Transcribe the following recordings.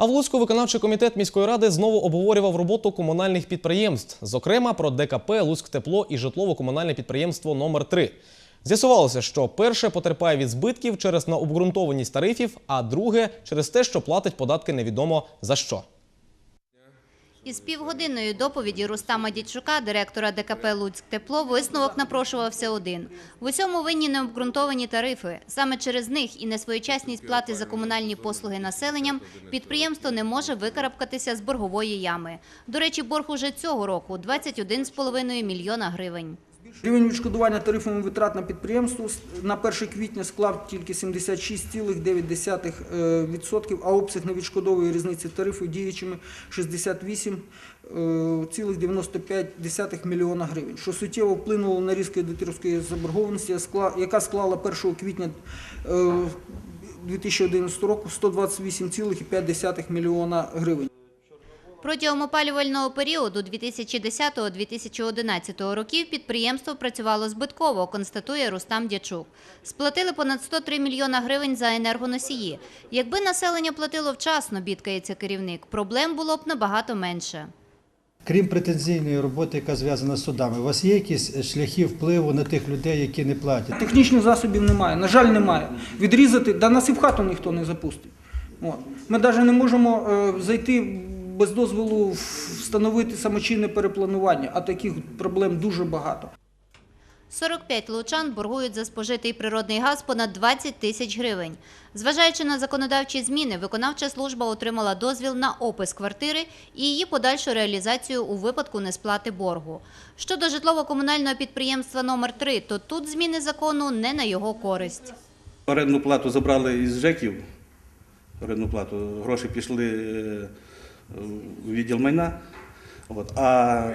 А в Луцьку виконавчий комітет міської ради знову обговорював роботу комунальних підприємств, зокрема про ДКП Луцьктепло і житлово-комунальне підприємство номер 3 З'ясувалося, що перше потерпає від збитків через необґрунтованість тарифів, а друге через те, що платить податки невідомо за що. Із півгодинної доповіді Рустама Дідчука, директора ДКП «Луцьктепло», висновок напрошувався один. В усьому винні необґрунтовані тарифи. Саме через них і несвоєчасність плати за комунальні послуги населенням підприємство не може викарабкатися з боргової ями. До речі, борг уже цього року – 21,5 мільйона гривень. Рівень відшкодування тарифами витрат на підприємство на 1 квітня склав тільки 76,9%, а обсяг невідшкодової різниці тарифів діючими 68,95 мільйона гривень, що суттєво вплинуло на різку аудиторської заборгованості, яка склала 1 квітня е, 2011 року 128,5 мільйона гривень. Протягом опалювального періоду 2010-2011 років підприємство працювало збитково, констатує Рустам Дячук. Сплатили понад 103 мільйона гривень за енергоносії. Якби населення платило вчасно, бідкається керівник, проблем було б набагато менше. Крім претензійної роботи, яка зв'язана з судами, у вас є якісь шляхи впливу на тих людей, які не платять? Технічних засобів немає, на жаль, немає. Відрізати, да нас і в хату ніхто не запустить. Ми навіть не можемо е, зайти без дозволу встановити самочинне перепланування, а таких проблем дуже багато. 45 лучан боргують за спожитий природний газ понад 20 тисяч гривень. Зважаючи на законодавчі зміни, виконавча служба отримала дозвіл на опис квартири і її подальшу реалізацію у випадку несплати боргу. Щодо житлово-комунального підприємства номер 3 то тут зміни закону не на його користь. Орендну плату забрали із ЖЕКів. Орендну плату. Гроші пішли відділ майна. От. А,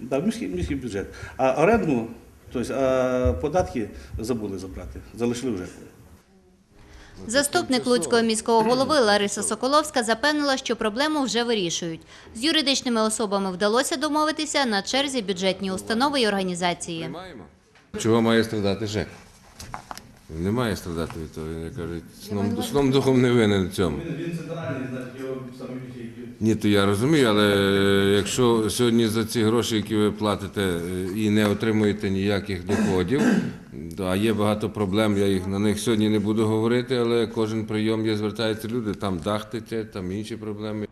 да, в міський, міський бюджет. А орендну, тобто, а податки забули забрати, залишили в ЖЕКу. Заступник Луцького міського голови Лариса Соколовська запевнила, що проблему вже вирішують. З юридичними особами вдалося домовитися на черзі бюджетні установи і організації. Чого має страдати ЖЕК? Не має страдати від того. Він каже, сном, сном духом не винен в цьому. Він центральний, значить, його саме Ні, то я розумію, але е, якщо сьогодні за ці гроші, які ви платите, е, і не отримуєте ніяких доходів, то, а є багато проблем, я їх на них сьогодні не буду говорити, але кожен прийом є, звертаються люди, там дах тече, там інші проблеми.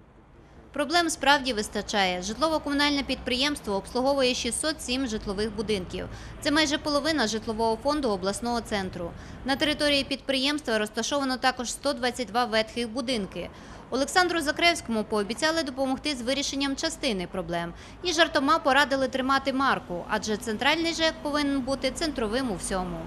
Проблем справді вистачає. Житлово-комунальне підприємство обслуговує 607 житлових будинків. Це майже половина житлового фонду обласного центру. На території підприємства розташовано також 122 ветхих будинки. Олександру Закревському пообіцяли допомогти з вирішенням частини проблем і жартома порадили тримати марку, адже центральний ЖЕК повинен бути центровим у всьому.